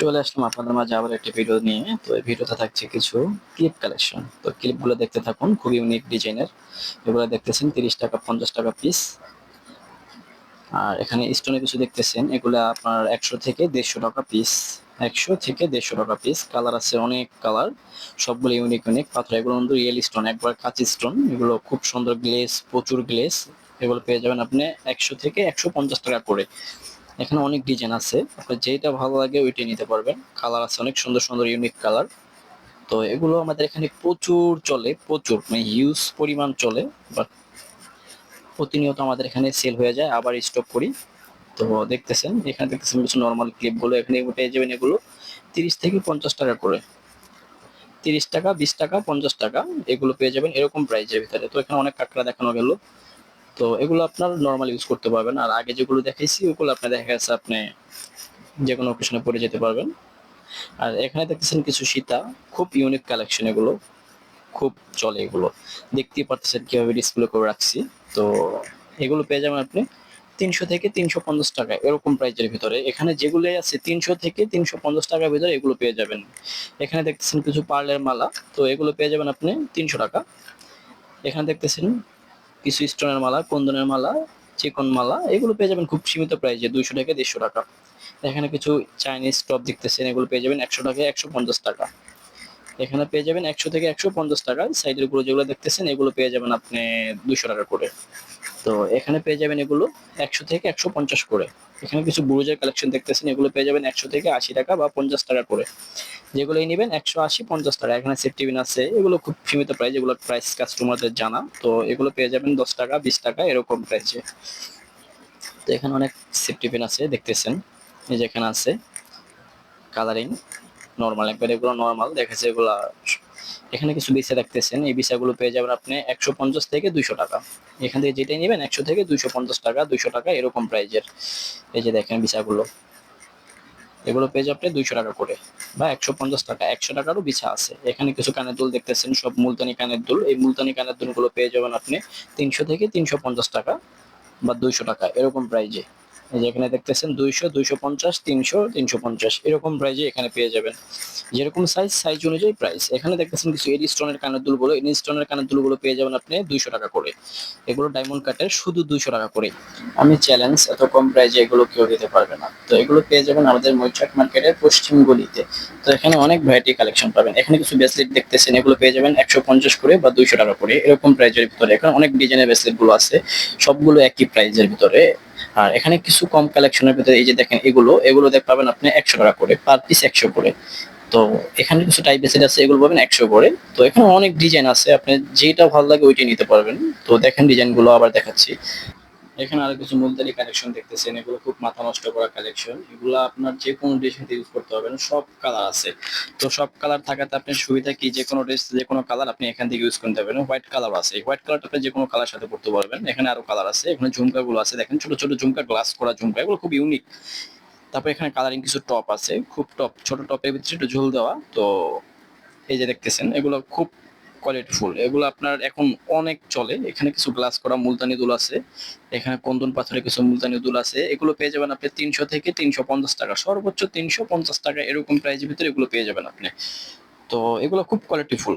চলে আসলাম আপনাদের মাঝে আবার একটি ভিডিও নিয়ে। তো এই ভিডিওতে থাকছে কিছু ক্লিপ কালেকশন তো ক্লিপগুলো দেখতে থাকুন খুব ইউনিক ডিজাইনের এগুলো দেখতেছেন তিরিশ টাকা, পঞ্চাশ টাকা পিস আর এখানে স্টোনে কিছু দেখতেছেন, এগুলো আপনার একশো থেকে দেড়শো টাকা পিস একশো থেকে দেড়শো টাকা পিস কালার আছে অনেক কালার সবগুলো ইউনিক ইউনিক পাথর এগুলো কিন্তু রিয়েল স্টোন একবার কাঁচি স্টোন এগুলো খুব সুন্দর গ্লেস প্রচুর গ্লেস এগুলো পেয়ে যাবেন আপনি একশো থেকে একশো পঞ্চাশ টাকা করে। এখানে অনেক ডিজাইন আছে। আপনার যেটা ভালো লাগে ওইটাই নিতে পারবেন। কালার আছে, অনেক সুন্দর সুন্দর ইউনিক কালার তো এগুলো আমাদের এখানে প্রচুর চলে, প্রচুর। মানে হিউজ পরিমাণ চলে বাট প্রতিনিয়ত আমাদের এখানে সেল হয়ে যায়, আবার স্টক করি। তো দেখতেছেন, এখানে দেখতেছেন কিছু নর্মাল ক্লিপগুলো এখানে পেয়ে যাবেন এগুলো তিরিশ থেকে পঞ্চাশ টাকা করে। তিরিশ টাকা, বিশ টাকা, পঞ্চাশ টাকা এগুলো পেয়ে যাবেন এরকম প্রাইজের ভিতরে। তো এখানে অনেক কাঁকড়া দেখানো গেল। তো এগুলো আপনার নর্মাল ইউজ করতে পারবেন। আর আগে যেগুলো দেখাইছি, ওগুলো আপনার দেখা গেছে আপনি যে কোনো অকেশনে পরে যেতে পারবেন। আর এখানে দেখতেছেন কিছু সীতা, খুব ইউনিক কালেকশন এগুলো, খুব চলে এগুলো। দেখতেই পারতেছেন কীভাবে ডিসপ্লে করে রাখছি। তো এগুলো পেয়ে যাবেন আপনি তিনশো থেকে তিনশো পঞ্চাশ টাকা, এরকম প্রাইজের ভিতরে। এখানে যেগুলো আছে, তিনশো থেকে তিনশো পঞ্চাশ টাকার ভিতরে এগুলো পেয়ে যাবেন। এখানে দেখতেছেন কিছু পার্লের মালা, তো এগুলো পেয়ে যাবেন আপনি তিনশো টাকা। এখানে দেখতেছেন কিছু স্টোনের মালা, কুন্দনের মালা, চিকন মালা, এগুলো পেয়ে যাবেন খুব সীমিত প্রাইসে দুইশো টাকা দেড়শো টাকা। এখানে কিছু চাইনিজ টপ দেখতেছেন, এগুলো পেয়ে যাবেন একশো টাকা একশো পঞ্চাশ টাকা। এখানে পেয়ে যাবেন একশো থেকে একশো পঞ্চাশ টাকা সাইডের উপরে যেগুলো দেখতেছেন, এগুলো পেয়ে যাবেন আপনি দুশো টাকা করে। তো এখানে পেয়ে যাবেন এগুলো একশো থেকে একশো পঞ্চাশ করে। এখানে কিছু ব্রুজের কালেকশন দেখতেছেন, এগুলো পেয়ে যাবেন একশো থেকে আশি টাকা বা পঞ্চাশ টাকা করে। যেগুলোই নেবেন একশো আশি, পঞ্চাশ টাকা। এখানে সেফ টিফিন আছে এগুলো খুব সীমিত প্রাইস এগুলোর প্রাইস কাস্টমারদের জানা। তো এগুলো পেয়ে যাবেন দশ টাকা, বিশ টাকা এরকম প্রাইসে তো এখানে অনেক সেফ টিফিন আছে দেখতেছেন। এই যে এখানে আছে কালারিং নর্মাল একবার এগুলো নর্মাল দেখেছে এগুলো এখানে কিছু বিসা দেখতেছেন। এই বিসাগুলো পেয়ে যাবেন আপনি একশো পঞ্চাশ থেকে দুইশো টাকা। এখান থেকে যেটাই নেবেন একশো থেকে দুইশো পঞ্চাশ টাকা, দুইশো টাকা এরকম প্রাইজের। এই যে দেখেন বিসাগুলো এগুলো পেয়ে যাবে দুইশো টাকা করে বা একশো পঞ্চাশ টাকা। একশো টাকারও বিছা আছে। এখানে কিছু কানের দুল দেখতেছেন, সব মুলতানি কানের দুল। এই মুলতানি কানের দুলগুলো পেয়ে যাবেন আপনি তিনশো থেকে তিনশো পঞ্চাশ টাকা বা দুইশো টাকা এরকম প্রাইজে। এই যে এখানে দেখতেছেন দুইশো দুইশো পঞ্চাশ, তিনশো তিনশো পঞ্চাশ এরকম প্রাইজে এখানে পেয়ে যাবেন। যেরকম সাইজ সাইজ অনুযায়ী প্রাইস এখানে দেখতেছেন কিছু এডি স্টোনের কানের দুলগুলো। এডি স্টোনের কানের দুলগুলো পেয়ে যাবেন আপনি দুইশো টাকা করে। এগুলো ডায়মন্ড কাটের শুধু দুইশো টাকা করে। আমি চ্যালেঞ্জ এত কম প্রাইজে এগুলো কেউ দিতে পারবে না। তো এগুলো পেয়ে যাবেন আমাদের মৈচাক মার্কেটের পশ্চিম গলিতে। তো এখানে অনেক ভ্যারাইটি কালেকশন পাবেন। এখানে কিছু ব্রেসলেট দেখতেছেন, এগুলো পেয়ে যাবেন একশো পঞ্চাশ করে বা দুইশো টাকা করে। এরকম প্রাইজের ভিতরে। এখানে অনেক ডিজাইনের ব্রেসলেটগুলো আছে। সবগুলো একই প্রাইজের ভিতরে। আর এখানে কিছু কম কালেকশনের ভিতরে এই যে দেখেন এগুলো এগুলো দেখ পাবেন আপনি একশো টাকা করে। পার পিস একশো করে। তো এখানে কিছু টাইপ বেসেট আছে, এগুলো পাবেন একশো করে। তো এখানে অনেক ডিজাইন আছে, আপনি যেটা ভালো লাগে ওইটাই নিতে পারবেন। তো দেখেন ডিজাইনগুলো আবার দেখাচ্ছি। এখানে আরও কিছু মুলতানি কালেকশন দেখতেছেন, এগুলো খুব মাথা নষ্ট করা কালেকশন এগুলো আপনার যে কোনো ড্রেসে ইউজ করতে পারবেন, সব কালার আছে। তো সব কালার থাকাতে আপনার সুবিধা কি? যে কোনো ড্রেস যে কোনো কালার আপনি এখান থেকে ইউজ করতে পারবেন। হোয়াইট কালার আছে হোয়াইট কালারটা আপনি যে কোনো কালার সাথে করতে পারবেন। এখানে আরও কালার আছে, এখানে ঝুমকা গুলো আছে। দেখেন ছোট ছোট ঝুমকা গ্লাস করা ঝুমকা, এগুলো খুব ইউনিক তারপর এখানে কালারিং কিছু টপ আছে। খুব টপ ছোট টপের ভিতরে একটু ঝুল দেওয়া। তো এই যে দেখতেছেন, এগুলো খুব কোয়ালিটিফুল এগুলো আপনার এখন অনেক চলে। এখানে কিছু গ্লাস করা মুলতানি দুল আছে। এখানে কন্দন পাথরের কিছু মুলতানি দুল আছে। এগুলো পেয়ে যাবেন আপনি তিনশো থেকে তিনশো পঞ্চাশ টাকা। সর্বোচ্চ তিনশো পঞ্চাশ টাকা এরকম প্রাইজের ভিতরে এগুলো পেয়ে যাবেন আপনি। তো এগুলো খুব কোয়ালিটি ফুল